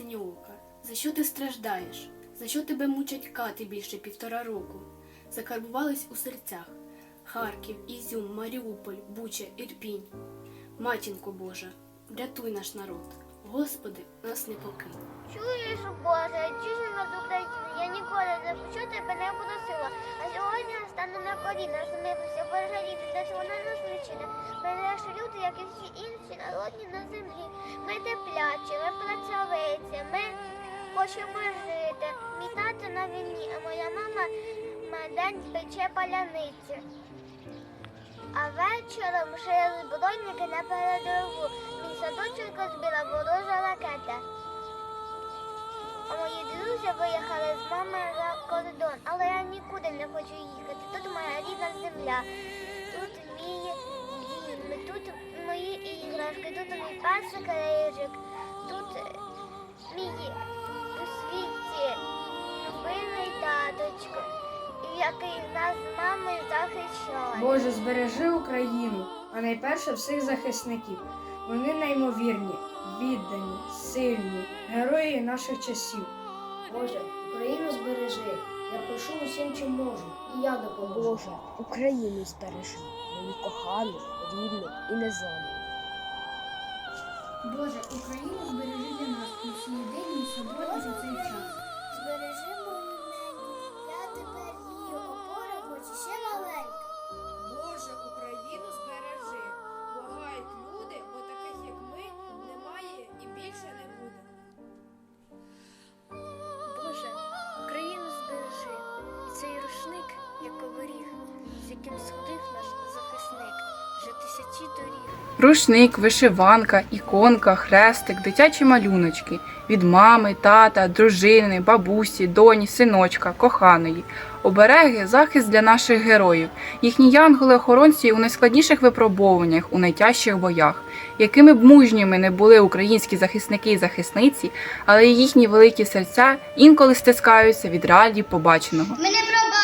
синьоока, за що ти страждаєш? За що тебе мучать кати більше півтора року? Закарбувались у серцях Харків, Ізюм, Маріуполь, Буча, Ірпінь. Матінко Божа, врятуй наш народ. Господи, нас не покинь. Ніколи не почу тебе буду сила. А сьогодні я стану на коліна, змилуйся, пережаліти, де ж вона нас личина. Ми наші люди, як і всі інші, народні на землі. Ми теплячі, ми працьовиці, ми хочемо жити. Мій тато на війні, а моя мама день пече паляниці. А вечором жили бронники на передову. Мій садочок розбила ворожа ракета. А мої друзі виїхали з мамою кордон, але я нікуди не хочу їхати. Тут моя рідна земля, тут мій дім, тут мої іграшки, тут мій перший крижик, тут мій у світі любимий таточко, який нас з мамою захищає. Боже, збережи Україну, а найперше всіх захисників. Вони неймовірні, віддані, сильні, герої наших часів. Боже, Україну збережи. Я прошу усім, чим можу, і я допоможу. Боже, Україну збережи, мою кохану, рідну і незламну. Боже, Україну збережи для нас у всі день і суботи за цей час. Збережи яким сходив наш захисник, вже тисячі доріг. Рушник, вишиванка, іконка, хрестик, дитячі малюночки від мами, тата, дружини, бабусі, доні, синочка, коханої. Обереги захист для наших героїв, їхні янголи-охоронці у найскладніших випробовуваннях, у найтяжчих боях. Якими б мужніми не були українські захисники і захисниці, але їхні великі серця інколи стискаються від реалій побаченого.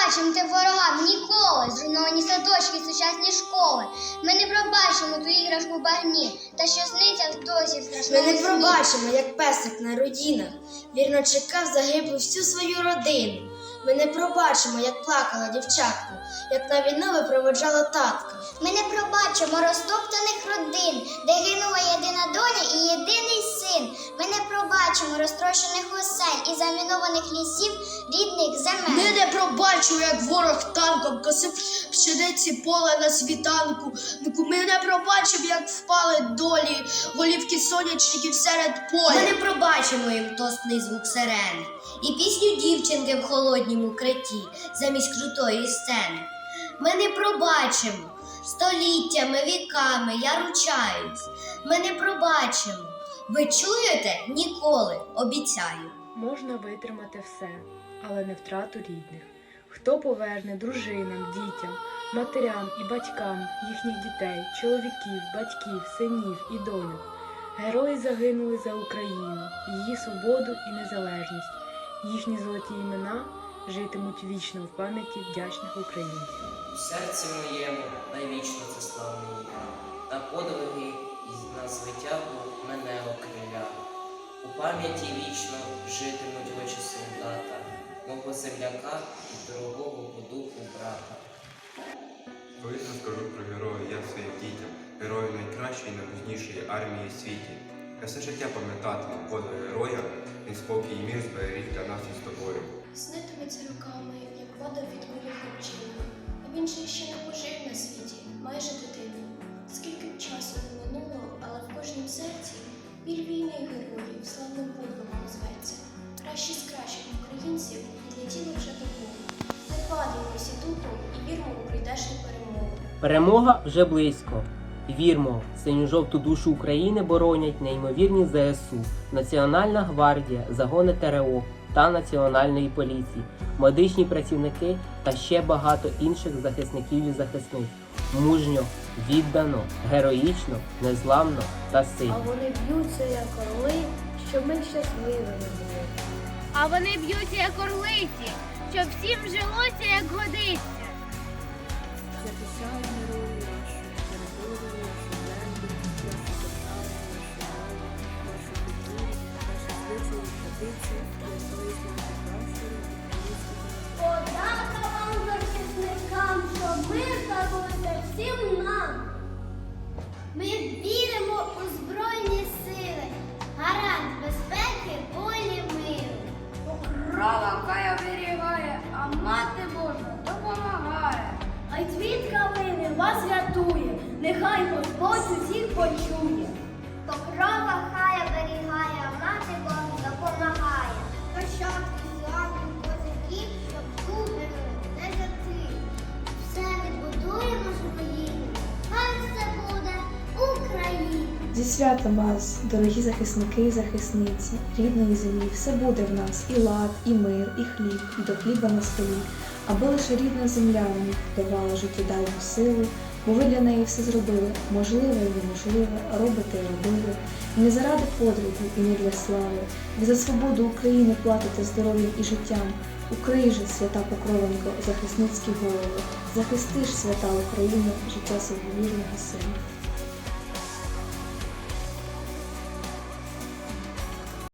Пробачимо тим ворогам ніколи зруйновані садочки, сучасні школи. Ми не пробачимо ту іграшку в багні, та що сниться досі в Ми не пробачимо, як песик на родінах, вірно чекав загиблу всю свою родину. Ми не пробачимо, як плакала дівчатка, як на війну випроводжала татка. Ми не пробачимо розтоптаних родин, де гинула єдина доня і єдиний син. Ми не пробачимо розтрощених осель і замінованих лісів рідних земель. Ми не пробачимо, як ворог танком косив пшениці поле на світанку. Ми не пробачимо, як впали долі голівки сонячників серед поля. Ми не пробачимо їм тосний звук сирени і пісню дівчинки в холоднім укритті замість крутої сцени. Ми не пробачимо століттями, віками, я ручаюсь. Ми не пробачимо. Ви чуєте? Ніколи, обіцяю. Можна витримати все, але не втрату рідних. Хто поверне дружинам, дітям, матерям і батькам їхніх дітей, чоловіків, батьків, синів і доньок? Герої загинули за Україну, її свободу і незалежність. Їхні золоті імена житимуть вічно в пам'яті вдячних українців. У серці моєму навічно це славне ім'я, на подвиги пам'яті вічно житимуть очі солдата, мого земляка і дорогого по духу брата. Колись розкажу про героя я своїм дітям, герою найкращої і найпузнішої армії в світі. Я все життя пам'ятатиму подвиг героя, він спокій і мір зберіг для нас із тобою. Снитиметься руками, як вода від кулі хлопчина. А він же ще не пожив на світі, майже дитина. Біль війни героїв славним подвигом зветься. Кращі з кращих українців відлетіли вже до Бога. Не падаємося духом і вірмо у прийдешню перемогу. Перемога вже близько. Вірмо, синю-жовту душу України боронять неймовірні ЗСУ, Національна гвардія, загони ТРО та Національної поліції, медичні працівники та ще багато інших захисників і захисниць. Мужньо, віддано, героїчно, незламно та сильно. вони б'ються, як орли, щоб ми щасливими були. А вони б'ються як орлиці, щоб всім жилося, як годиться. Захищаю герої Господь усіх почує. Покрова хай оберігає, а мати Бог допомагає. Нащадки славних козаків, щоб зубами не жати. Все відбудуємо своїм, хай все буде Україна. Зі святом вас, дорогі захисники і захисниці, рідної землі, все буде в нас і лад, і мир, і хліб, і до хліба на столі, аби лише рідна земля вам давала життєдайну силу, бо ви для неї все зробили, можливе і неможливе, робите і робили. Не заради подвигу, і не для слави. Ви за свободу України платите здоров'ям і життям. Укрий же, свята Покровенко, захисницькі голови, Захистиш свята Україна, життя своєвірного сина.